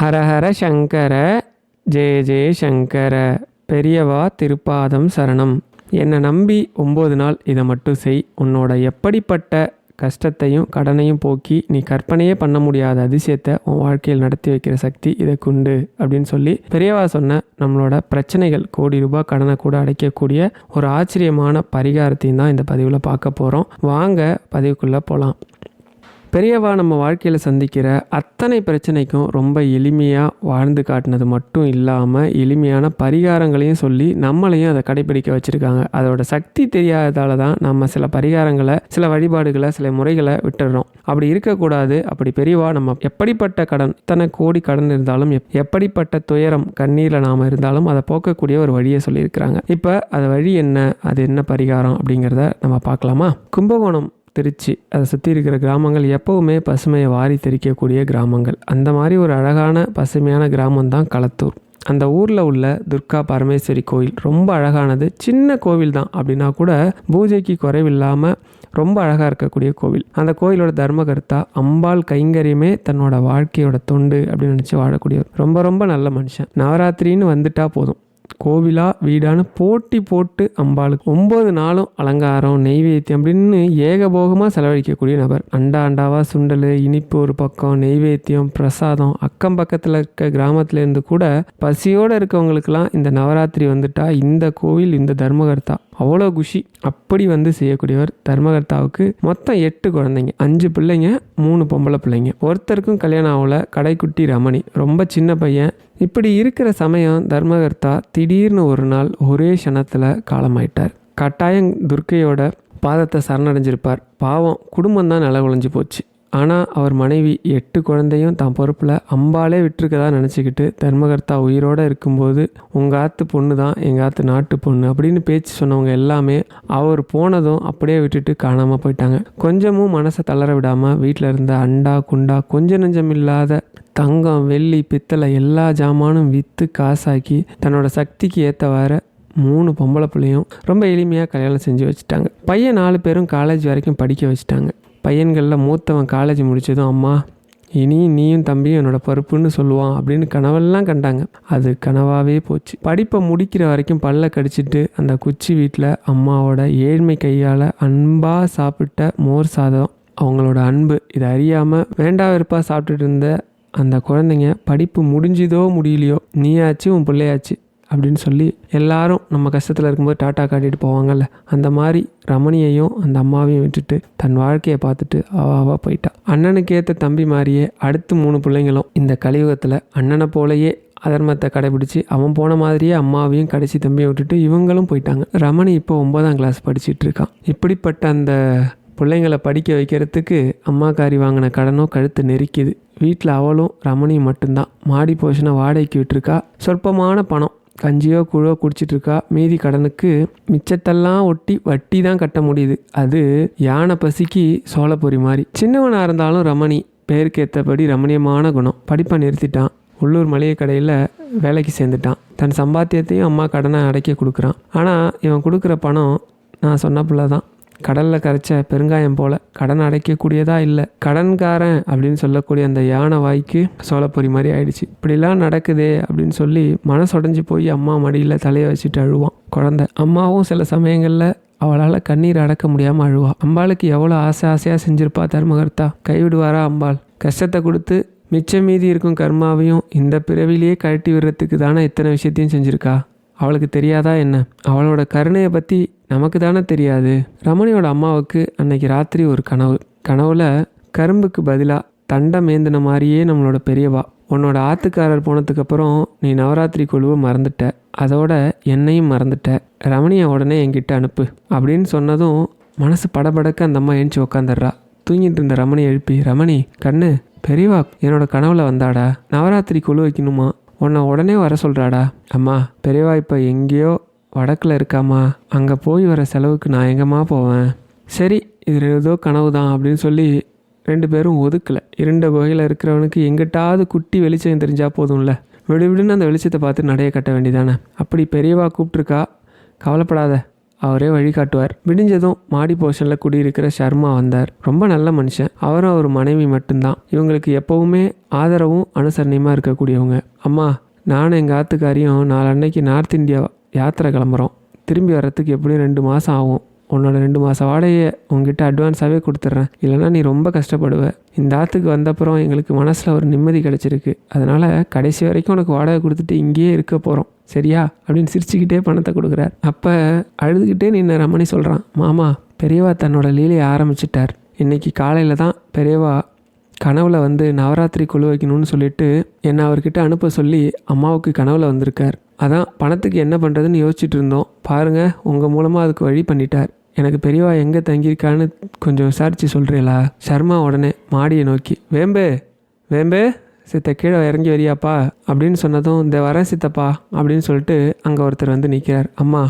ஹரஹர சங்கர ஜெய ஜெய சங்கர பெரியவா திருப்பாதம் சரணம். என்னை நம்பி ஒம்பது நாள் இதை மட்டும் செய். உன்னோட எப்படிப்பட்ட கஷ்டத்தையும் கடனையும் போக்கி நீ கற்பனையே பண்ண முடியாத அதிசயத்தை உன் வாழ்க்கையில் நடத்தி வைக்கிற சக்தி இதற்குண்டு அப்படின்னு சொல்லி பெரியவா சொன்ன நம்மளோட பிரச்சனைகள் கோடி ரூபாய் கடனை கூட அடைக்கக்கூடிய ஒரு ஆச்சரியமான பரிகாரத்தையும் தான் இந்த பதிவில் பார்க்க போகிறோம் வாங்க பதிவுக்குள்ளே போகலாம் பெரியவா நம்ம வாழ்க்கையில் சந்திக்கிற அத்தனை பிரச்சனைக்கும் ரொம்ப எளிமையாக வாழ்ந்து காட்டினது மட்டும் இல்லாமல் எளிமையான பரிகாரங்களையும் சொல்லி நம்மளையும் அதை கடைபிடிக்க வச்சுருக்காங்க. அதோட சக்தி தெரியாததால தான் நம்ம சில பரிகாரங்களை சில வழிபாடுகளை சில முறைகளை விட்டுடுறோம். அப்படி இருக்கக்கூடாது. அப்படி பெரியவா நம்ம எப்படிப்பட்ட கடன் இத்தனை கோடி கடன் இருந்தாலும் எப்- எப்படிப்பட்ட துயரம் கண்ணீரில் நாம் இருந்தாலும் அதை போக்கக்கூடிய ஒரு வழியை சொல்லியிருக்கிறாங்க. இப்போ அது வழி என்ன? அது என்ன பரிகாரம் அப்படிங்கிறத நம்ம பார்க்கலாமா? கும்பகோணம் திருச்சி. அதை சுற்றி இருக்கிற கிராமங்கள் எப்போவுமே பசுமையை வாரி தெறிக்கக்கூடிய கிராமங்கள். அந்த மாதிரி ஒரு அழகான பசுமையான கிராமம் தான் களத்தூர். அந்த ஊரில் உள்ள துர்கா பரமேஸ்வரி கோயில் ரொம்ப அழகானது. சின்ன கோவில் தான் அப்படின்னா கூட பூஜைக்கு குறைவில்லாமல் ரொம்ப அழகாக இருக்கக்கூடிய கோவில். அந்த கோயிலோட தர்மகர்த்தா அம்பாள் கைங்கரியமே தன்னோட வாழ்க்கையோட தொண்டு அப்படின்னு நினச்சி வாழக்கூடியவர். ரொம்ப ரொம்ப நல்ல மனுஷன். நவராத்திரின்னு வந்துட்டா போதும். கோவிலா வீடான்னு போட்டி போட்டு அம்பாளுக்கு ஒம்பது நாளும் அலங்காரம் நெய்வேத்தியம் அப்படின்னு ஏகபோகமாக செலவழிக்கக்கூடிய நபர். அண்டா அண்டாவா சுண்டல் இனிப்பு ஒரு பக்கம் நெய்வேத்தியம் பிரசாதம். அக்கம் பக்கத்தில் இருக்க கிராமத்துலேருந்து கூட பசியோடு இருக்கவங்களுக்கெல்லாம் இந்த நவராத்திரி வந்துட்டா இந்த கோவில் இந்த தர்மகர்த்தா. அவ்வளோ குஷி. அப்படி வந்து செய்யக்கூடியவர் தர்மகர்த்தாவுக்கு மொத்தம் எட்டு குழந்தைங்க. அஞ்சு பிள்ளைங்க மூணு பொம்பளை பிள்ளைங்க. ஒருத்தருக்கும் கல்யாணம் ஆகல. கடைக்குட்டி ரமணி. ரொம்ப சின்ன பையன். இப்படி இருக்கிற சமயம் தர்மகர்த்தா திடீர்னு ஒரு நாள் ஒரே க்ஷணத்தில் காலமாயிட்டார். கட்டாயம் துர்க்கையோட பாதத்தை சரணடைஞ்சிருப்பார். பாவம் குடும்பம் தான் நில குலைஞ்சு போச்சு. ஆனால் அவர் மனைவி எட்டு குழந்தையும் தான் பொறுப்பில் அம்பாலே விட்டுருக்கதா நினச்சிக்கிட்டு தர்மகர்த்தா உயிரோடு இருக்கும்போது உங்கள் ஆத்து பொண்ணு தான் எங்கள் ஆத்து நாட்டு பொண்ணு அப்படின்னு பேச்சு சொன்னவங்க எல்லாமே அவர் போனதும் அப்படியே விட்டுட்டு காணாமல் போயிட்டாங்க. கொஞ்சமும் மனசை தளர விடாமல் வீட்டில் இருந்த அண்டா குண்டா கொஞ்ச நெஞ்சம் இல்லாத தங்கம் வெள்ளி பித்தளை எல்லா ஜாமானும் விற்று காசாக்கி தன்னோட சக்திக்கு ஏற்றவாறு மூணு பொம்பளை பிள்ளையும் ரொம்ப எளிமையாக கல்யாணம் செஞ்சு வச்சுட்டாங்க. பையன் நாலு பேரும் காலேஜ் வரைக்கும் படிக்க வச்சுட்டாங்க. பையன்களில் மூத்தவன் காலேஜ் முடிச்சதும் அம்மா இனி நீயும் தம்பியும் என்னோட பொறுப்புன்னு சொல்லுவான் அப்படின்னு கனவெல்லாம் கண்டாங்க. அது கனவாகவே போச்சு. படிப்பை முடிக்கிற வரைக்கும் பல்ல கடிச்சிட்டு அந்த குச்சி வீட்டில் அம்மாவோட ஏழ்மை கையால் அன்பாக சாப்பிட்ட மோர் சாதம். அவங்களோட அன்பு. இதை அறியாமல் வேண்டா வெறுப்பாக சாப்பிட்டுட்டு இருந்த அந்த குழந்தைங்க படிப்பு முடிஞ்சுதோ முடியலையோ நீயாச்சு உன் பிள்ளையாச்சு அப்படின்னு சொல்லி எல்லாரும் நம்ம கஷ்டத்தில் இருக்கும்போது டாட்டா காட்டிட்டு போவாங்கல்ல அந்த மாதிரி ரமணியையும் அந்த அம்மாவையும் விட்டுட்டு தன் வாழ்க்கையை பார்த்துட்டு அவாவா போயிட்டா. அண்ணனுக்கு ஏற்ற தம்பி மாதிரியே அடுத்து மூணு பிள்ளைங்களும் இந்த கலியுகத்தில் அண்ணனை போலயே அதர்மத்தை கடைபிடிச்சு அவன் போன மாதிரியே அம்மாவையும் கடைசி தம்பியை விட்டுட்டு இவங்களும் போயிட்டாங்க. ரமணி இப்போ ஒன்பதாம் கிளாஸ் படிச்சுட்டு இருக்கான். இப்படிப்பட்ட அந்த பிள்ளைங்களை படிக்க வைக்கிறதுக்கு அம்மாக்காரி வாங்கின கடனோ கழுத்து நெரிக்குது வீட்டில் அவளும் ரமணியும் மட்டும்தான். மாடி போஷனை வாடகைக்கு விட்டுருக்கா? சொற்பமான பணம். கஞ்சியோ குழோ குடிச்சிட்டு இருக்கா மீதி கடனுக்கு மிச்சத்தெல்லாம் ஒட்டி வட்டி தான் கட்ட முடியுது. அது யானை பசிக்கு சோளப்பொரி மாதிரி. சின்னவனாக இருந்தாலும் ரமணி பேருக்கேற்றபடி ரமணியமான குணம். படிப்பை நிறுத்திட்டான். உள்ளூர் மளிகை கடையில் வேலைக்கு சேர்ந்துட்டான். தன் சம்பாத்தியத்தையும் அம்மா கடனை அடைக்க கொடுக்குறான். ஆனால் இவன் கொடுக்குற பணம் நான் சொன்ன பிள்ளை தான். கடலில் கரைச்ச பெருங்காயம் போல கடன் அடைக்கக்கூடியதா இல்லை கடன்காரன் அப்படின்னு சொல்லக்கூடிய அந்த யானை வாய்க்கு சோளப்பொரி மாதிரி ஆயிடுச்சு. இப்படிலாம் நடக்குதே அப்படின்னு சொல்லி மனசுடைஞ்சு போய் அம்மா மடியில் தலையை வச்சுட்டு அழுவான் குழந்தை. அம்மாவும் சில சமயங்களில் அவளால் கண்ணீர் அடக்க முடியாமல் அழுவா. அம்பாளுக்கு எவ்வளோ ஆசை ஆசையாக செஞ்சிருப்பா தர்மகர்த்தா கைவிடுவாரா அம்பாள்? கஷ்டத்தை கொடுத்து மிச்சம் மீதி இருக்கும் கர்மாவையும் இந்த பிறவிலேயே கழட்டி விடுறதுக்கு தானே இத்தனை விஷயத்தையும் செஞ்சுருக்கா? அவளுக்கு தெரியாதா என்ன? அவளோட கருணையை பற்றி நமக்கு தானே தெரியாது. ரமணியோட அம்மாவுக்கு அன்னைக்கு ராத்திரி ஒரு கனவு. கனவுல கரும்புக்கு பதிலாக தண்டம் மேந்தின மாதிரியே நம்மளோட பெரியவா. உன்னோட ஆத்துக்காரர் போனதுக்கப்புறம் நீ நவராத்திரி குழுவை மறந்துட்ட. அதோட என்னையும் மறந்துட்ட. ரமணியை உடனே என்கிட்ட அனுப்பு அப்படின்னு சொன்னதும் மனசு படபடக்க அந்த அம்மா எழுந்துச்சி உக்காந்துடுறா. தூங்கிட்டு இருந்த ரமணி எழுப்பி ரமணி கண்ணு பெரியவா என்னோட கனவுல வந்தாடா. நவராத்திரி குழு வைக்கணுமா? உன்னை உடனே வர சொல்கிறாடா அம்மா பெரியவா இப்போ எங்கேயோ வடக்கில் இருக்காம்மா. அங்கே போய் வர செலவுக்கு நான் எங்கம்மா போவேன்? சரி இது ஏதோ கனவு தான் அப்படின்னு சொல்லி ரெண்டு பேரும் ஒதுக்கலை. இரண்ட குகையில் இருக்கிறவனுக்கு எங்கிட்டாவது குட்டி வெளிச்சம் தெரிஞ்சால் போதும்ல. விடு விடுன்னு அந்த வெளிச்சத்தை பார்த்து நடைய கட்ட வேண்டியதானே அப்படி பெரியவா கூப்பிட்ருக்கா கவலைப்படாத. அவரே வழிகாட்டுவார். விடிஞ்சதும் மாடி போர்ஷனில் குடியிருக்கிற சர்மா வந்தார். ரொம்ப நல்ல மனுஷன். அவரும் அவர் மனைவி மட்டும்தான். இவங்களுக்கு எப்போவுமே ஆதரவும் அனுசரணையுமாக இருக்கக்கூடியவங்க. அம்மா நானும் எங்கள் ஆத்துக்காரியும் நாளன்னைக்கு நார்த் இந்தியா யாத்திரை கிளம்புறோம். திரும்பி வர்றதுக்கு எப்படியும் ரெண்டு மாதம் ஆகும். உன்னோட ரெண்டு மாதம் வாடகையை உங்ககிட்ட அட்வான்ஸாகவே கொடுத்துட்றேன். இல்லைனா நீ ரொம்ப கஷ்டப்படுவ. இந்த ஆற்றுக்கு வந்தப்புறம் எங்களுக்கு மனசில் ஒரு நிம்மதி கிடச்சிருக்கு. அதனால் கடைசி வரைக்கும் உனக்கு வாடகை கொடுத்துட்டு இங்கேயே இருக்க போகிறோம் சரியா? அப்படின்னு சிரிச்சுக்கிட்டே பணத்தை கொடுக்குறார். அப்போ அழுதுகிட்டே நின்ன ரமணி சொல்கிறான் மாமா பெரியவா தன்னோட லீலையை ஆரம்பிச்சிட்டார். இன்றைக்கி காலையில் தான் பெரியவா கனவுல வந்து நவராத்திரி குழு வைக்கணும்னு சொல்லிட்டு என்னை அவர்கிட்ட அனுப்ப சொல்லி அம்மாவுக்கு கனவுல வந்திருக்கார். அதான் பணத்துக்கு என்ன பண்ணுறதுன்னு யோசிச்சுட்டு இருந்தோம். பாருங்கள் உங்கள் மூலமாக அதுக்கு வழி பண்ணிட்டார். எனக்கு பெரியவா எங்கே தங்கியிருக்கான்னு கொஞ்சம் விசாரித்து சொல்கிறீங்களா சர்மா உடனே மாடியை நோக்கி வேம்பே வேம்பே சித்த கீழே இறங்கி வரியாப்பா அப்படின்னு சொன்னதும் இந்த வரேன் சித்தப்பா அப்படின்னு சொல்லிட்டு அங்கே ஒருத்தர் வந்து நிற்கிறார் அம்மா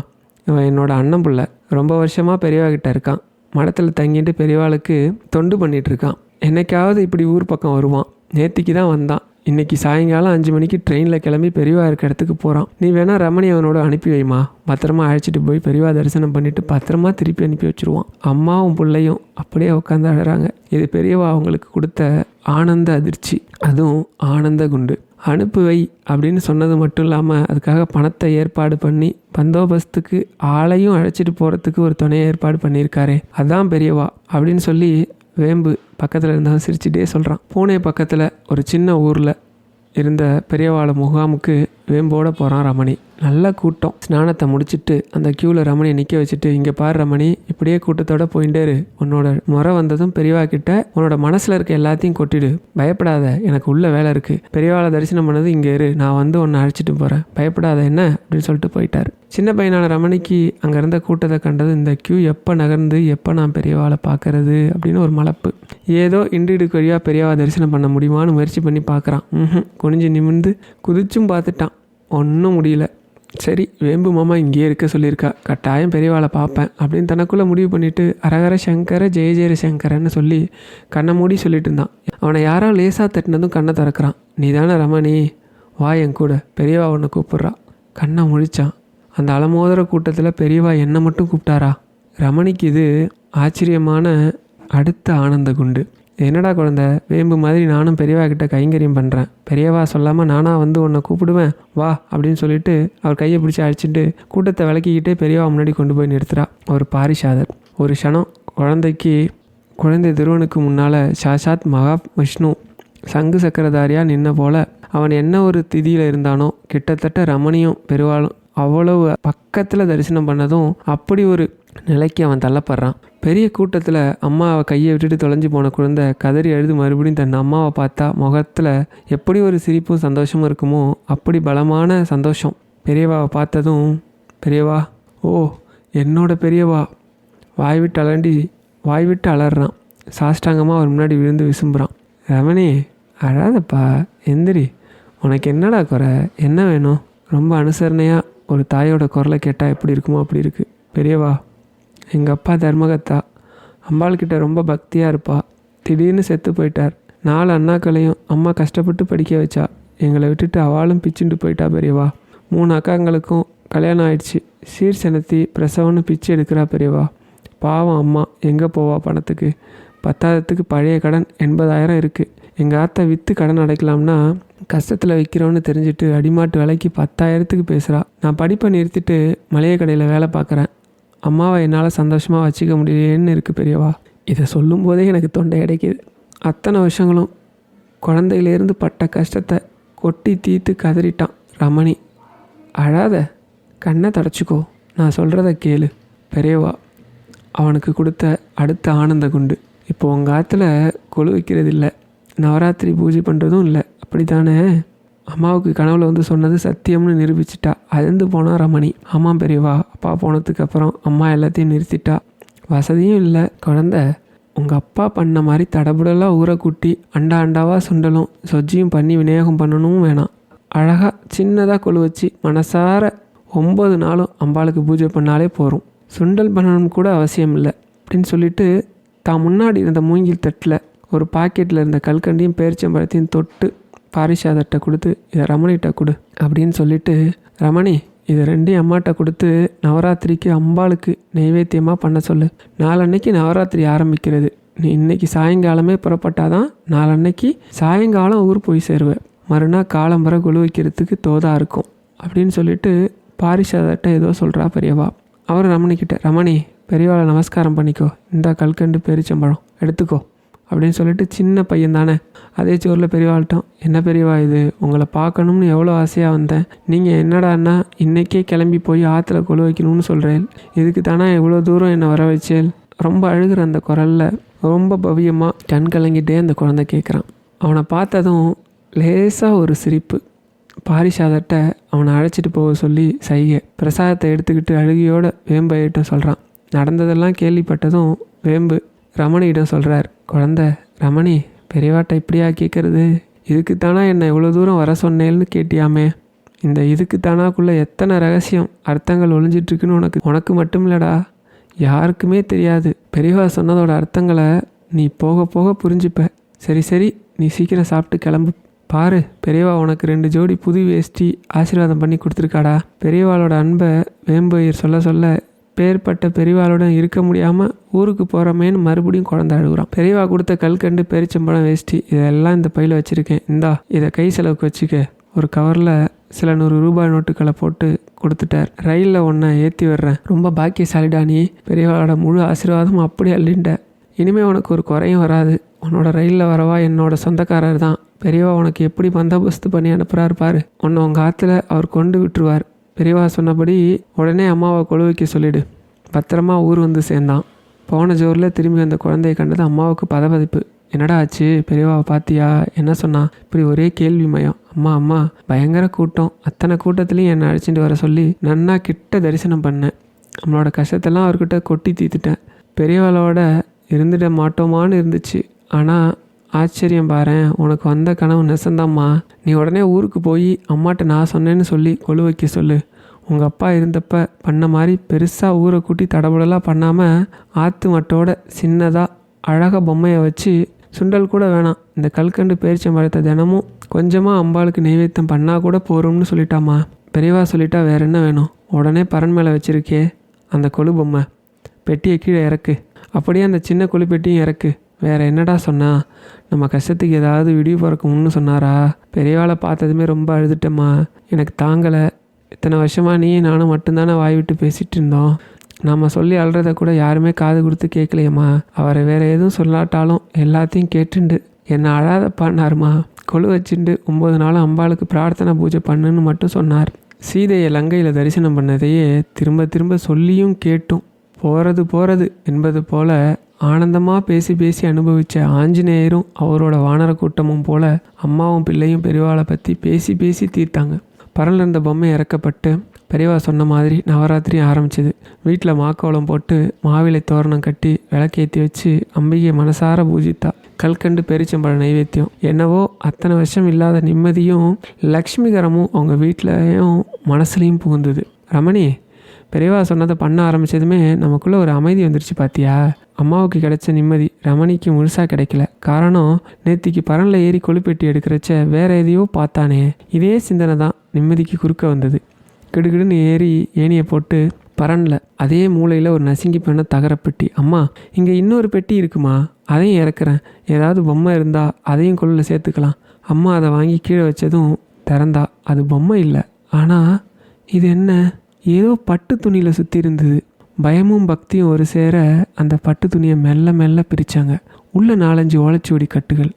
இவன் என்னோட அண்ணன் பிள்ளை. ரொம்ப வருஷமாக பெரியவா கிட்ட இருக்கான். மடத்தில் தங்கிட்டு பெரியவாளுக்கு தொண்டு பண்ணிட்டு இருக்கான். என்னைக்காவது இப்படி ஊர் பக்கம் வருவான். நேத்திக்கு தான் வந்தான். இன்னைக்கு சாயங்காலம் அஞ்சு மணிக்கு ட்ரெயினில் கிளம்பி பெரியவா இருக்க இடத்துக்கு போகிறான் நீ வேணா ரமணி அவனோட அனுப்பி வைமா. பத்திரமா அழைச்சிட்டு போய் பெரியவா தரிசனம் பண்ணிட்டு பத்திரமா திருப்பி அனுப்பி வச்சுருவான். அம்மாவும் பிள்ளையும் அப்படியே உட்காந்து அழகிறாங்க இது பெரியவா அவங்களுக்கு கொடுத்த ஆனந்த அதிர்ச்சி. அதுவும் ஆனந்த குண்டு. அனுப்பு வை அப்படின்னு சொன்னது மட்டும் இல்லாமல் அதுக்காக பணத்தை ஏற்பாடு பண்ணி பந்தோபஸ்துக்கு ஆளையும் அழைச்சிட்டு போகிறதுக்கு ஒரு துணையை ஏற்பாடு பண்ணியிருக்காரே. அதான் பெரியவா அப்படின்னு சொல்லி வேம்பு பக்கத்தில் இருந்தவன் சிரிச்சுட்டே சொல்கிறான் பூனே பக்கத்தில் ஒரு சின்ன ஊரில் இருந்த பெரியவாள முகாமுக்கு வேம்போடு போகிறான் ரமணி. நல்ல கூட்டம். ஸ்நானத்தை முடிச்சிட்டு அந்த க்யூவில் ரமணியை நிற்க வச்சுட்டு இங்கே பாரு ரமணி இப்படியே கூட்டத்தோட போயிட்டேரு உன்னோட முறை வந்ததும் பெரியவா கிட்ட உன்னோட மனசில் இருக்க எல்லாத்தையும் கொட்டிடு. பயப்படாத எனக்கு உள்ள வேலை இருக்குது பெரியவாளை தரிசனம் பண்ணது இங்கே இரு. நான் வந்து உன்னை அழைச்சிட்டு போகிறேன் பயப்படாத என்ன? அப்படின்னு சொல்லிட்டு போயிட்டார். சின்ன பையனான ரமணிக்கு அங்கே இருந்த கூட்டத்தை கண்டது இந்த க்யூ எப்போ நகர்ந்து எப்போ நான் பெரியவாளை பார்க்கறது அப்படின்னு ஒரு மலப்பு. ஏதோ இண்டிடுக்கு வழியாக பெரியவா தரிசனம் பண்ண முடியுமான்னு முயற்சி பண்ணி பார்க்குறான் ம் குனிஞ்சு நிமிர்ந்து குதிச்சும் பார்த்துட்டான். ஒன்றும் முடியல. சரி வேம்பு மாமா இங்கேயே இருக்க சொல்லியிருக்கா. கட்டாயம் பெரியவாளை பார்ப்பேன் அப்படின்னு தனக்குள்ளே முடிவு பண்ணிட்டு அரகர சங்கர ஜெய ஜெய சங்கரன்னு சொல்லி கண்ணை மூடி சொல்லிட்டு இருந்தான். அவனை யாரோ லேசாக தட்டினதும் கண்ணை திறக்கிறான். நீ தானே ரமணி? வா என் கூட. பெரியவா உன்னை கூப்பிட்றா. கண்ணை முழிச்சான். அந்த அலமோதர கூட்டத்தில் பெரியவா என்னை மட்டும் கூப்பிட்டாரா? ரமணிக்கு இது ஆச்சரியமான அடுத்த ஆனந்த குண்டு. என்னடா குழந்த? வேம்பு மாதிரி நானும் பெரியவா கிட்ட கைங்கரியம் பண்ணுறேன் பெரியவா சொல்லாமல் நானாக வந்து உன்னை கூப்பிடுவேன். வா அப்படின்னு சொல்லிட்டு அவர் கையை பிடிச்சி அழைச்சிட்டு கூட்டத்தை விளக்கிக்கிட்டே பெரியவா முன்னாடி கொண்டு போய் நிறுத்துறா. ஒரு பாரிஷாதர். ஒரு க்ஷணம் குழந்தைக்கு குழந்தை திருவனுக்கு முன்னால் சாஷாத் மகா விஷ்ணு சங்கு சக்கரதாரியாக நின்ன போல அவன் என்ன ஒரு திதியில் இருந்தானோ கிட்டத்தட்ட ரமணியும் பெருவாளும் அவ்வளவு பக்கத்தில் தரிசனம் பண்ணதும் அப்படி ஒரு நிலைக்கு அவன் தள்ளப்படுறான். பெரிய கூட்டத்தில் அம்மாவை கையை விட்டுட்டு தொலைஞ்சு போன குழந்தை கதறி அழுது மறுபடியும் தன் அம்மாவை பார்த்தா முகத்தில் எப்படி ஒரு சிரிப்பும் சந்தோஷமும் இருக்குமோ அப்படி பலமான சந்தோஷம். பெரியவாவை பார்த்ததும் பெரியவா ஓ என்னோட பெரியவா. வாய் விட்டு அலண்டி வாய் விட்டு அலறான். சாஷ்டாங்கமாக அவர் முன்னாடி விழுந்து விசும்புறான். ரமணி அழாதப்பா எந்திரி. உனக்கு என்னடா குறை? என்ன வேணும்? ரொம்ப அனுசரணையாக ஒரு தாயோட குரலை கேட்டால் எப்படி இருக்குமோ அப்படி இருக்குது பெரியவா எங்கள் அப்பா தர்மகத்தா. அம்பாள்கிட்ட ரொம்ப பக்தியாக இருப்பா. திடீர்னு செத்து போயிட்டார். நாலு அண்ணாக்களையும் அம்மா கஷ்டப்பட்டு படிக்க வச்சா. எங்களை விட்டுட்டு அவளும் பிச்சுண்டு போயிட்டா பெரியவா. மூணு அக்காங்களுக்கும் கல்யாணம் ஆயிடுச்சு. சீர் செனத்தி பிரசவம்னு பிச்சு எடுக்கிறா பெரியவா. பாவம் அம்மா எங்கே போவா பணத்துக்கு? பத்தாயிரத்துக்கு பழைய கடன் எண்பதாயிரம் இருக்குது எங்கள் ஆத்தா விற்று கடன் அடைக்கலாம்னா கஷ்டத்தில் விற்கிறோன்னு தெரிஞ்சுட்டு அடிமாட்டு விலைக்கு பத்தாயிரத்துக்கு பேசுகிறா நான் படிப்பை நிறுத்திட்டு மளிகை கடையில் வேலை பார்க்குறேன் அம்மாவை என்னால் சந்தோஷமாக வச்சுக்க முடியலேன்னு இருக்குது பெரியவா. இதை சொல்லும் போதே எனக்கு தொண்டை அடைக்குது. அத்தனை வருஷங்களும் குழந்தையிலேருந்து பட்ட கஷ்டத்தை கொட்டி தீர்த்து கதறிட்டான் ரமணி. அழாத கண்ணை தடச்சிக்கோ. நான் சொல்கிறத கேளு பெரியவா. அவனுக்கு கொடுத்த அடுத்த ஆனந்த குண்டு. இப்போ உங்கள் ஆற்றுல கொழு வைக்கிறது இல்லை நவராத்திரி பூஜை பண்ணுறதும் இல்லை. அப்படி தானே அம்மாவுக்கு கனவுல வந்து சொன்னது சத்தியம்னு நிரூபிச்சிட்டா. அழுந்து போனா ரமணி. அம்மா பெரியவா அப்பா போனதுக்கு அப்புறம் அம்மா எல்லாத்தையும் நிறுத்திட்டா. வசதியும் இல்லை குழந்த. உங்கள் அப்பா பண்ண மாதிரி தடபுடலாக ஊற கூட்டி அண்டா அண்டாவாக சுண்டலும் சொஜ்ஜியும் பண்ணி விநியோகம் பண்ணணும் வேணாம். அழகாக சின்னதாக கொழு வச்சு மனசார ஒம்பது நாளும் அம்பாளுக்கு பூஜை பண்ணாலே போகிறோம் சுண்டல் பண்ணணும் கூட அவசியம் இல்லை. அப்படின்னு சொல்லிட்டு தான் முன்னாடி இருந்த மூங்கில் தட்டில் ஒரு பாக்கெட்டில் இருந்த கல்கண்டியும் பேரிச்சம்பழத்தையும் தொட்டு பாரிஷாதர்கிட்ட கொடுத்து இதை ரமணிகிட்ட கொடு அப்படின்னு சொல்லிட்டு ரமணி இது ரெண்டையும் அம்மாட்ட கொடுத்து நவராத்திரிக்கு அம்பாளுக்கு நைவேத்தியமாக பண்ண சொல்லு. நாளன்னைக்கு நவராத்திரி ஆரம்பிக்கிறது. நீ இன்னைக்கு சாயங்காலமே புறப்பட்டாதான் நாளன்னைக்கு சாயங்காலம் ஊர் போய் சேருவேன் மறுநாள் காலம்பர குழு வைக்கிறதுக்கு தோதா இருக்கும் அப்படின்னு சொல்லிட்டு பாரிஷாதர்கிட்ட ஏதோ சொல்கிறா பெரியவா. அவர் ரமணிக்கிட்ட ரமணி பெரியவாளை நமஸ்காரம் பண்ணிக்கோ. இந்த கல்கண்டு பெரிச்சம்பழம் எடுத்துக்கோ அப்படின்னு சொல்லிட்டு சின்ன பையன் தானே. அதே சோரில் பெரியவாள்கிட்டோம் என்ன பெரியவா இது? உங்களை பார்க்கணும்னு எவ்வளோ ஆசையாக வந்தேன். நீங்கள் என்னடான்னா இன்றைக்கே கிளம்பி போய் ஆற்றுல கொழு வைக்கணும்னு சொல்கிறேன் இதுக்கு தானே இவ்வளோ தூரம் என்னை வர வச்சேன் ரொம்ப அழுகிற அந்த குரலில் ரொம்ப பவியமாக கண் கலங்கிட்டே அந்த குழந்தை கேட்குறான் அவனை பார்த்ததும் லேசாக ஒரு சிரிப்பு. பாரிஷாதட்ட அவனை அழைச்சிட்டு போக சொல்லி சைகை பிரசாதத்தை எடுத்துக்கிட்டு அழுகியோட வேம்பையிட்ட சொல்கிறான் நடந்ததெல்லாம் கேள்விப்பட்டதும் வேம்பு ரமணியிடம் சொல்கிறார் குழந்த ரமணி பெரியவாட்ட இப்படியா கேட்குறது இதுக்கு தானா என்னை இவ்வளோ தூரம் வர சொன்னேன்னு கேட்டியாமே. இந்த இதுக்கு தானாக்குள்ளே எத்தனை ரகசியம் அர்த்தங்கள் ஒளிஞ்சிட்ருக்குன்னு உனக்கு உனக்கு மட்டும் இல்லடா யாருக்குமே தெரியாது. பெரியவா சொன்னதோட அர்த்தங்களை நீ போக போக புரிஞ்சுப்ப. சரி சரி நீ சீக்கிரம் சாப்பிட்டு கிளம்பு. பாரு பெரியவா உனக்கு ரெண்டு ஜோடி புது வேஷ்டி ஆசீர்வாதம் பண்ணி கொடுத்துருக்காடா. பெரியவாளோட அன்பை வேம்பயிர் சொல்ல சொல்ல பேர்பட்ட பெரியவாளுடன் இருக்க முடியாமல் ஊருக்கு போகிறமேன்னு மறுபடியும் குழந்தை அழுகுறான். பெரியவா கொடுத்த கல்கண்டு பெரிச்சம்பழம் வேஷ்டி இதெல்லாம் இந்த பையில் வச்சுருக்கேன். இந்தா இதை கை செலவுக்கு வச்சுக்க. ஒரு கவரில் சில நூறு ரூபாய் நோட்டுகளை போட்டு கொடுத்துட்டார். ரயிலில் ஒன்றை ஏற்றி வர்றேன் ரொம்ப பாக்கியசாலிடா நீ. பெரியவாளோட முழு ஆசீர்வாதம் அப்படி அள்ளிண்ட இனிமேல் உனக்கு ஒரு குறையும் வராது. உன்னோட ரயிலில் வரவா என்னோட சொந்தக்காரர் தான் பெரியவா உனக்கு எப்படி பந்தோபஸ்து பண்ணி அனுப்புகிறாரு பாரு. உன்னை உங்கள் ஆற்றுல அவர் கொண்டு விட்டுருவார். பெரியவா சொன்னபடி உடனே அம்மாவை கொழுவைக்கு சொல்லிவிடு பத்திரமா ஊர் வந்து சேர்ந்தான். போன ஜோரில் திரும்பி அந்த குழந்தையை கண்டது அம்மாவுக்கு பதபதிப்பு. என்னடா ஆச்சு? பெரியவாவை பார்த்தியா என்ன சொன்னா? இப்படி ஒரே கேள்வி மயம். அம்மா அம்மா பயங்கர கூட்டம். அத்தனை கூட்டத்துலேயும் என்னை அழைச்சிட்டு வர சொல்லி நன்னா கிட்ட தரிசனம் பண்ணேன். நம்மளோட கஷ்டத்தெல்லாம் அவர்கிட்ட கொட்டி தீத்துட்டேன் பெரியவாளோட இருந்துட மாட்டோமான்னு இருந்துச்சு. ஆனால் ஆச்சரியம் பாரு உனக்கு வந்த கனவு நெசந்தாம்மா. நீ உடனே ஊருக்கு போய் அம்மாட்ட நான் சொன்னேன்னு சொல்லி கொழு வைக்க சொல்லு. உங்கள் அப்பா இருந்தப்ப பண்ண மாதிரி பெருசாக ஊரை கூட்டி தடபுடலாக பண்ணாமல் ஆற்று மட்டோட சின்னதாக அழகாக பொம்மையை வச்சு சுண்டல் கூட வேணாம். இந்த கல்கண்டு பேரிச்சம்பழத்தை தினமும் கொஞ்சமாக அம்பாளுக்கு நெய்வேத்தம் பண்ணால் கூட போகிறோம்னு சொல்லிட்டாம்மா. பெரியவா சொல்லிட்டா வேற என்ன வேணும்? உடனே பரன் மேலே வச்சிருக்கே அந்த கொழு பொம்மை. பெட்டியை கீழே இறக்கு. அப்படியே அந்த சின்ன கொழு பெட்டியும் இறக்கு. வேறு என்னடா சொன்னா? நம்ம கஷ்டத்துக்கு ஏதாவது விடிவு பிறக்கும்னு சொன்னாரா? பெரியவாளை பார்த்ததுமே ரொம்ப அழுதுட்டேம்மா. எனக்கு தாங்கலை. இத்தனை வருஷமாக நீ நானும் மட்டும்தானே வாய் விட்டு பேசிகிட்டு இருந்தோம். நம்ம சொல்லி அழுறத கூட யாருமே காது கொடுத்து கேட்கலையம்மா. அவரை வேறு எதுவும் சொல்லாட்டாலும் எல்லாத்தையும் கேட்டுண்டு. என்னை அழாத பண்ணாருமா கொழு வச்சுண்டு ஒம்பது நாளும் அம்பாளுக்கு பிரார்த்தனை பூஜை பண்ணுன்னு மட்டும் சொன்னார். சீதையை லங்கையில் தரிசனம் பண்ணதையே திரும்ப திரும்ப சொல்லியும் கேட்டும். போகிறது போகிறது என்பது போல ஆனந்தமாக பேசி பேசி அனுபவித்த ஆஞ்சநேயரும் அவரோட வானர கூட்டமும் போல அம்மாவும் பிள்ளையும் பெரியவாளை பற்றி பேசி பேசி தீர்த்தாங்க. பரல்ல இருந்த பொம்மை இறக்கப்பட்டு பெரியவா சொன்ன மாதிரி நவராத்திரி ஆரம்பிச்சது. வீட்டில் மாக்கோளம் போட்டு மாவிலை தோரணம் கட்டி விளக்கேற்றி வச்சு அம்பிகை மனசார பூஜித்தா. கல்கண்டு பெரிச்சம்பழ நைவேத்தியம். என்னவோ அத்தனை வருஷம் இல்லாத நிம்மதியும் லக்ஷ்மிகரமும் அவங்க வீட்டிலையும் மனசுலையும் புகுந்தது. ரமணி பெரியவா சொன்னதை பண்ண ஆரம்பித்ததுமே நமக்குள்ளே ஒரு அமைதி வந்துருச்சு பார்த்தியா அம்மாவுக்கு கிடைச்ச நிம்மதி ரமணிக்கு முழுசாக கிடைக்கல. காரணம் நேத்திக்கு பரனில் ஏறி கொழுப்பெட்டி எடுக்கிறச்ச வேற எதையோ பார்த்தானே. இதே சிந்தனை தான் நிம்மதிக்கு குறுக்க வந்தது. கிடுகிடுன்னு ஏறி ஏணியை போட்டு பரனில் அதே மூலையில் ஒரு நசுங்கி போன தகரப்பெட்டி அம்மா இங்கே இன்னொரு பெட்டி இருக்குமா? அதையும் இறக்குறேன். ஏதாவது பொம்மை இருந்தால் அதையும் கொள்ளில் சேர்த்துக்கலாம். அம்மா அதை வாங்கி கீழே வச்சதும் திறந்தா. அது பொம்மை இல்லை. ஆனால் இது என்ன? ஏதோ பட்டு துணியில் சுற்றி இருந்தது பயமும் பக்தியும் ஒரு சேர அந்த பட்டு துணியை மெல்ல மெல்ல பிரித்தாங்க உள்ள நாலஞ்சு ஓலைச்சுவடி கட்டுகள்.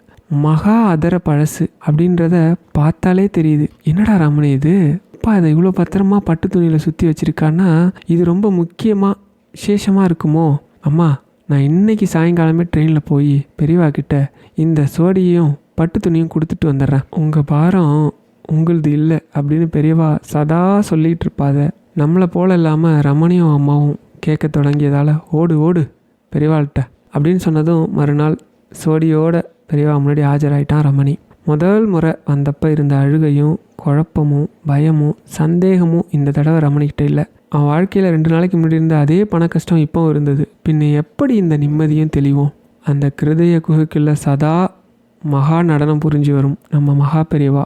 மகா அதர பழசு அப்படின்றத பார்த்தாலே தெரியுது. என்னடா ரமணி இது? அப்பா இதை இவ்வளோ பத்திரமா பட்டு துணியில் சுற்றி வச்சிருக்கான்னா இது ரொம்ப முக்கியமாக விசேஷமாக இருக்குமோ? அம்மா நான் இன்னைக்கு சாயங்காலமே ட்ரெயினில் போய் பெரியவா கிட்ட இந்த சோடியையும் பட்டு துணியும் கொடுத்துட்டு வந்துடுறேன். உங்கள் பாரம் உங்களது இல்லை அப்படின்னு பெரியவா சதா சொல்லிகிட்டு இருப்பாத நம்மளை போல இல்லாமல் ரமணியும் அம்மாவும் கேட்க தொடங்கியதால் ஓடு ஓடு பெரியவாள்கிட்ட அப்படின்னு சொன்னதும் மறுநாள் சோடியோட பெரியவா முன்னாடி ஆஜராயிட்டான் ரமணி. முதல் முறை வந்தப்போ இருந்த அழுகையும் குழப்பமும் பயமும் சந்தேகமும் இந்த தடவை ரமணிக்கிட்ட இல்லை. அவன் வாழ்க்கையில் ரெண்டு நாளைக்கு முன்னாடி இருந்த அதே பண கஷ்டம் இப்போவும் இருந்தது. பின்ன எப்படி இந்த நிம்மதியும் தெளிவோம்? அந்த கிருதய குகைக்குள்ள சதா மகா நடனம் புரிஞ்சு வரும் நம்ம மகா பெரியவா.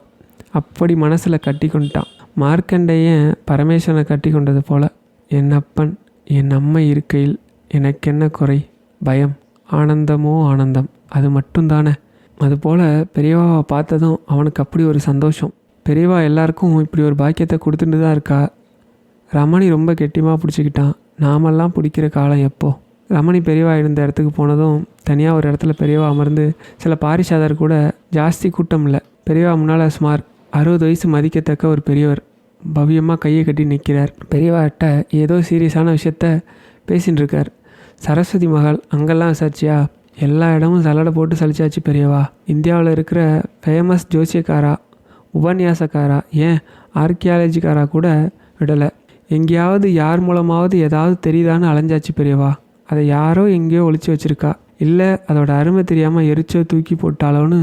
அப்படி மனசில் கட்டி கொண்டுட்டான். மார்க்கண்டேயன் பரமேஸ்வரனை கட்டி கொண்டது போல என் அப்பன் என் அம்மை இருக்கையில் எனக்கென்ன குறை? பயம். ஆனந்தமோ ஆனந்தம். அது மட்டும்தானே? அதுபோல் பெரியவாவை பார்த்ததும் அவனுக்கு அப்படி ஒரு சந்தோஷம். பெரியவா எல்லாருக்கும் இப்படி ஒரு பாக்கியத்தை கொடுத்துட்டு தான் இருக்கா? ரமணி ரொம்ப கெட்டிமாக பிடிச்சிக்கிட்டான். நாமெல்லாம் பிடிக்கிற காலம் எப்போ? ரமணி பெரியவா இருந்த இடத்துக்கு போனதும் தனியாக ஒரு இடத்துல பெரியவா அமர்ந்து சில பாரிசாதர் கூட ஜாஸ்தி கூட்டம் இல்லை. பெரியவா முன்னால் சுமார் அறுபது வயசு மதிக்கத்தக்க ஒரு பெரியவர். பவ்யமாக கையை கட்டி நிற்கிறார். பெரியவாட்ட ஏதோ சீரியஸான விஷயத்த பேசின்னு இருக்கார் சரஸ்வதி மகள் அங்கெல்லாம் விசாரிச்சியா? எல்லா இடமும் சல்லடை போட்டு சலிச்சாச்சு பெரியவா. இந்தியாவில் இருக்கிற ஃபேமஸ் ஜோசியக்காரா உபன்யாசக்காரா ஏன் ஆர்கியாலஜிக்காரா கூட விடலை. எங்கேயாவது யார் மூலமாவது ஏதாவது தெரியுதான்னு அலைஞ்சாச்சு பெரியவா. அதை யாரோ எங்கேயோ ஒழிச்சு வச்சுருக்கா. இல்லை அதோட அருமை தெரியாமல் எரிச்சோ தூக்கி போட்டாலோன்னு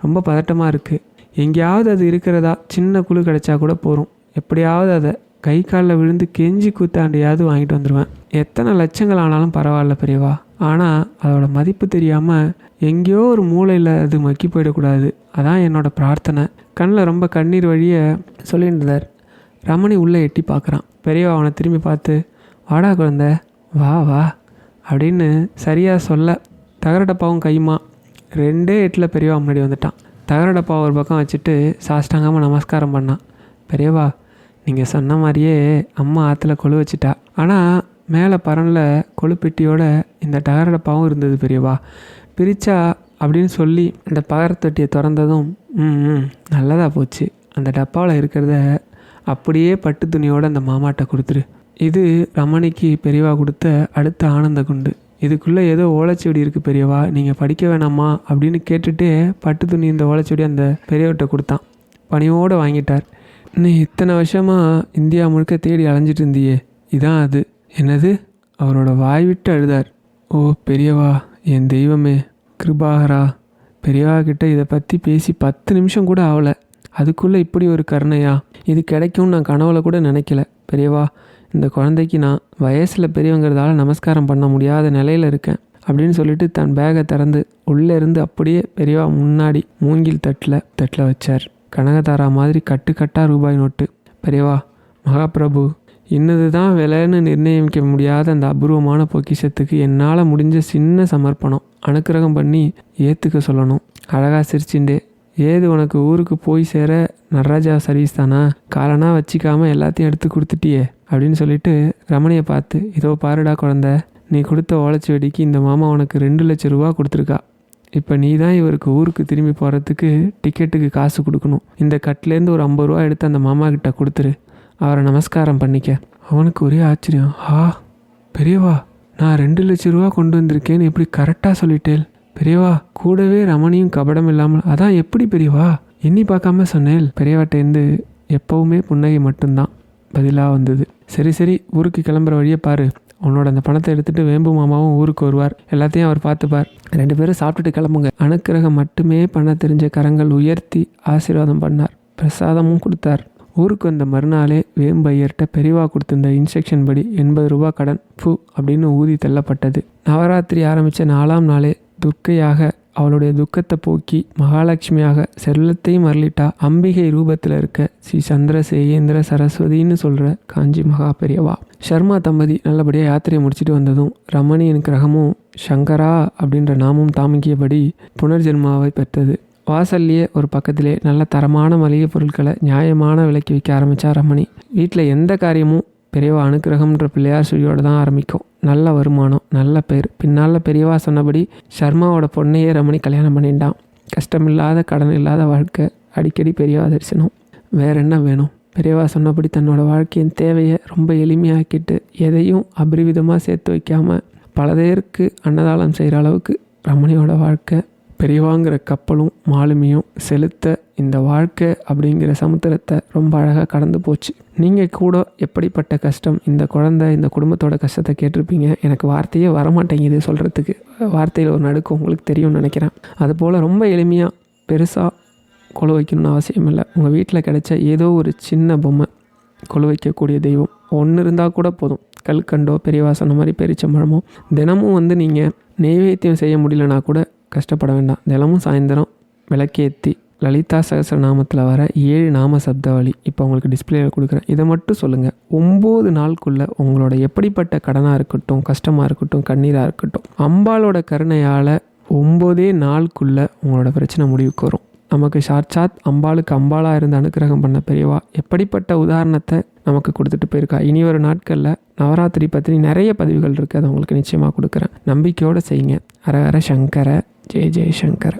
ரொம்ப பதட்டமாக இருக்குது எங்கேயாவது அது இருக்கிறதா? சின்ன குழு கிடைச்சா கூட போகிறோம் எப்படியாவது அதை கை காலில் விழுந்து கெஞ்சி கூத்தாண்டியாவது வாங்கிட்டு வந்துடுவேன் எத்தனை லட்சங்கள் ஆனாலும் பரவாயில்ல பெரியவா. ஆனால் அதோட மதிப்பு தெரியாமல் எங்கேயோ ஒரு மூலையில் அது மக்கி போயிடக்கூடாது. அதான் என்னோடய பிரார்த்தனை. கண்ணில் ரொம்ப கண்ணீர் வழிய சொல்லிட்டு இருந்தார். ரமணி உள்ளே எட்டி பார்க்குறான். பெரியவா அவனை திரும்பி பார்த்து வாடா குழந்த வா வா அப்படின்னு சரியாக சொல்ல தகர டப்பாவும் கையுமா ரெண்டே எட்டில் பெரியவா முன்னாடி வந்துட்டான். தகர டப்பா ஒரு பக்கம் வச்சுட்டு சாஷ்டாங்கமாக நமஸ்காரம் பண்ணான். பெரியவா நீங்கள் சொன்ன மாதிரியே அம்மா ஆற்றுல கொழு வச்சிட்டா. ஆனால் மேலே பரனில் கொழுப்பெட்டியோட இந்த டகரோட டப்பாவும் இருந்தது பெரியவா. பிரிச்சா அப்படின்னு சொல்லி அந்த பகரத்தொட்டியை திறந்ததும் ம் ம் நல்லதாக போச்சு. அந்த டப்பாவில் இருக்கிறத அப்படியே பட்டு துணியோடு அந்த மாமாட்ட கொடுத்துரு. இது ரமணிக்கு பெரியவா கொடுத்த அடுத்த ஆனந்த குண்டு. இதுக்குள்ளே ஏதோ ஓலைச்சுவடி இருக்குது பெரியவா. நீங்கள் படிக்க வேணாமா? அப்படின்னு கேட்டுட்டு பட்டு துணி இந்த ஓலைச்சுவடி அந்த பெரியவர்கிட்ட கொடுத்தான். பணியோடு வாங்கிட்டார். நீ இத்தனை வருஷமாக இந்தியா முழுக்க தேடி அலைஞ்சிட்டு இருந்தியே. இதான் அது. என்னது? அவரோட வாய் விட்டு அழுதார். ஓ பெரியவா என் தெய்வமே கிருபாகரா. பெரியவா கிட்ட இதை பற்றி பேசி பத்து நிமிஷம் கூட ஆகலை அதுக்குள்ளே இப்படி ஒரு கருணையா? இது கிடைக்கும்னு நான் கனவுல கூட நினைக்கல. பெரியவா இந்த குழந்தைக்கு நான் வயசில் பெரியவங்கிறதால நமஸ்காரம் பண்ண முடியாத நிலையில் இருக்கேன் அப்படின்னு சொல்லிட்டு தன் பேகை திறந்து உள்ளே இருந்து அப்படியே பெரியவா முன்னாடி மூங்கில் தட்டில் தட்டில் வச்சார். கனகதாரா மாதிரி கட்டுக்கட்டாக ரூபாய் நோட்டு. பெரியவா மகாபிரபு இன்னது தான் விலைன்னு நிர்ணயிக்க முடியாத அந்த அபூர்வமான பொக்கிஷத்துக்கு என்னால் முடிஞ்ச சின்ன சமர்ப்பணம் அனுக்கிரகம் பண்ணி ஏற்றுக்க சொல்லணும். அழகாக சிரிச்சுண்டே ஏது உனக்கு ஊருக்கு போய் சேர நடராஜா சர்வீஸ் தானா? காலனா வச்சிக்காமல் எல்லாத்தையும் எடுத்து கொடுத்துட்டியே அப்படின்னு சொல்லிட்டு ரமணியை பார்த்து இதோ பாருடா குழந்த நீ கொடுத்த ஓலைச்சுவடிக்கு இந்த மாமா உனக்கு ரெண்டு லட்ச ரூபா கொடுத்துருக்கா. இப்போ நீ தான் இவருக்கு ஊருக்கு திரும்பி போகிறதுக்கு டிக்கெட்டுக்கு காசு கொடுக்கணும். இந்த கட்லேருந்து ஒரு ஐம்பது ரூபா எடுத்து அந்த மாமா கிட்ட கொடுத்துரு. அவரை நமஸ்காரம் பண்ணிக்க. அவனுக்கு ஒரே ஆச்சரியம். ஆ பெரியவா நான் ரெண்டு லட்ச ரூபா கொண்டு வந்திருக்கேன்னு எப்படி கரெக்டாக சொல்லிட்டேன் பெரியவா கூடவே ரமணியும் கபடம் இல்லாமல் அதான் எப்படி பெரியவா? எண்ணி பார்க்காம சொன்னேன் பெரியவாட்டேருந்து எப்போவுமே புன்னகை மட்டும்தான். பதிலாக வந்தது. சரி சரி ஊருக்கு கிளம்புற வழியை பாரு. உன்னோட அந்த பணத்தை எடுத்துட்டு வேம்பு மாமாவும் ஊருக்கு வருவார். எல்லாத்தையும் அவர் பார்த்துப்பார். ரெண்டு பேரும் சாப்பிட்டுட்டு கிளம்புங்க. அனுக்கிரகம் மட்டுமே பண்ண தெரிஞ்ச கரங்கள் உயர்த்தி ஆசீர்வாதம் பண்ணார். பிரசாதமும் கொடுத்தார். ஊருக்கு வந்த மறுநாளே வேம்பையர்கிட்ட பெரிவா கொடுத்திருந்த இன்ஸ்ட்ரக்ஷன் படி எண்பது ரூபா கடன் ஃபு அப்படின்னு ஊதி தள்ளப்பட்டது. நவராத்திரி ஆரம்பித்த நாலாம் நாளே துர்க்கையாக அவளுடைய துக்கத்தை போக்கி மகாலட்சுமியாக செல்லத்தையும் அருளிட்டா அம்பிகை ரூபத்தில் இருக்க ஸ்ரீ சந்திர சேயேந்திர சரஸ்வதின்னு சொல்கிற காஞ்சி மகா பெரியவா ஷர்மா தம்பதி நல்லபடியாக யாத்திரையை முடிச்சுட்டு வந்ததும் ரமணியின் கிரகமும் சங்கரா அப்படின்ற நாமும் தாமிக்கியபடி புனர்ஜென்மாவை பெற்றது. வாசல்லையே ஒரு பக்கத்திலே நல்ல தரமான மளிகை பொருட்களை நியாயமான விலைக்கு விற்க ஆரம்பித்தா ரமணி. வீட்டில் எந்த காரியமும் பெரியவா அனுக்கிரகம்ன்ற பிள்ளையார் சுழியோட தான் ஆரம்பிக்கும். நல்ல வருமானம் நல்ல பேர். பின்னால் பெரியவா சொன்னபடி சர்மாவோட பொண்ணையே ரமணி கல்யாணம் பண்ணிட்டான். கஷ்டமில்லாத கடன் இல்லாத வாழ்க்கை. அடிக்கடி பெரியவா தரிசனம். வேற என்ன வேணும்? பெரியவா சொன்னபடி தன்னோட வாழ்க்கையின் தேவையை ரொம்ப எளிமையாக்கிட்டு எதையும் அபரிவிதமாக சேர்த்து வைக்காமல் பல பேருக்கு அன்னதானம் செய்கிற அளவுக்கு ரமணியோட வாழ்க்கை. பெரியவாங்கிற கப்பலும் மாலுமியும் செலுத்த இந்த வாழ்க்கை அப்படிங்கிற சமுத்திரத்தை ரொம்ப அழகாக கடந்து போச்சு. நீங்கள் கூட எப்படிப்பட்ட கஷ்டம் இந்த குழந்தை இந்த குடும்பத்தோட கஷ்டத்தை கேட்டிருப்பீங்க? எனக்கு வார்த்தையே வரமாட்டேங்குது சொல்கிறதுக்கு வார்த்தையில் ஒரு நடுக்கு உங்களுக்கு தெரியும்னு நினைக்கிறேன். அதுபோல் ரொம்ப எளிமையாக பெருசாக கொலு வைக்கணும்னு அவசியம் இல்லை. உங்கள் வீட்டில் கிடைச்ச ஏதோ ஒரு சின்ன பொம்மை கொலு வைக்கக்கூடிய தெய்வம். ஒன்று இருந்தால் கூட போதும். கல்கண்டோ பெரியவா மாதிரி பெரிச்சம்பழமோ தினமும் வந்து நீங்கள் நெய்வேத்தியம் செய்ய முடியலனா கூட கஷ்டப்பட வேண்டாம். தினமும் சாயந்தரம் விளக்கேற்றி லலிதா சகஸ்ரநாமத்தில் வர ஏழு நாம சப்தாவளி இப்போ உங்களுக்கு டிஸ்பிளேவில் கொடுக்குறேன். இதை மட்டும் சொல்லுங்கள் ஒம்பது நாளுக்குள்ளே உங்களோட எப்படிப்பட்ட கடனாக இருக்கட்டும் கஷ்டமாக இருக்கட்டும் கண்ணீராக இருக்கட்டும் அம்பாளோட கருணையால் ஒம்போதே நாளுக்குள்ளே உங்களோட பிரச்சனை முடிவுக்கு வரும். நமக்கு சாட்சாத் அம்பாளுக்கு அம்பாளாக இருந்து அனுக்கிரகம் பண்ண பெரியவா எப்படிப்பட்ட உதாரணத்தை நமக்கு கொடுத்துட்டு போயிருக்கா? இனி ஒரு நாட்களில் நவராத்திரி பற்றி நிறைய பதிவுகள் இருக்குது அதை உங்களுக்கு நிச்சயமாக கொடுக்குறேன். நம்பிக்கையோடு செய்யுங்க. ஹர ஹர சங்கர ஜெய ஜெய சங்கர.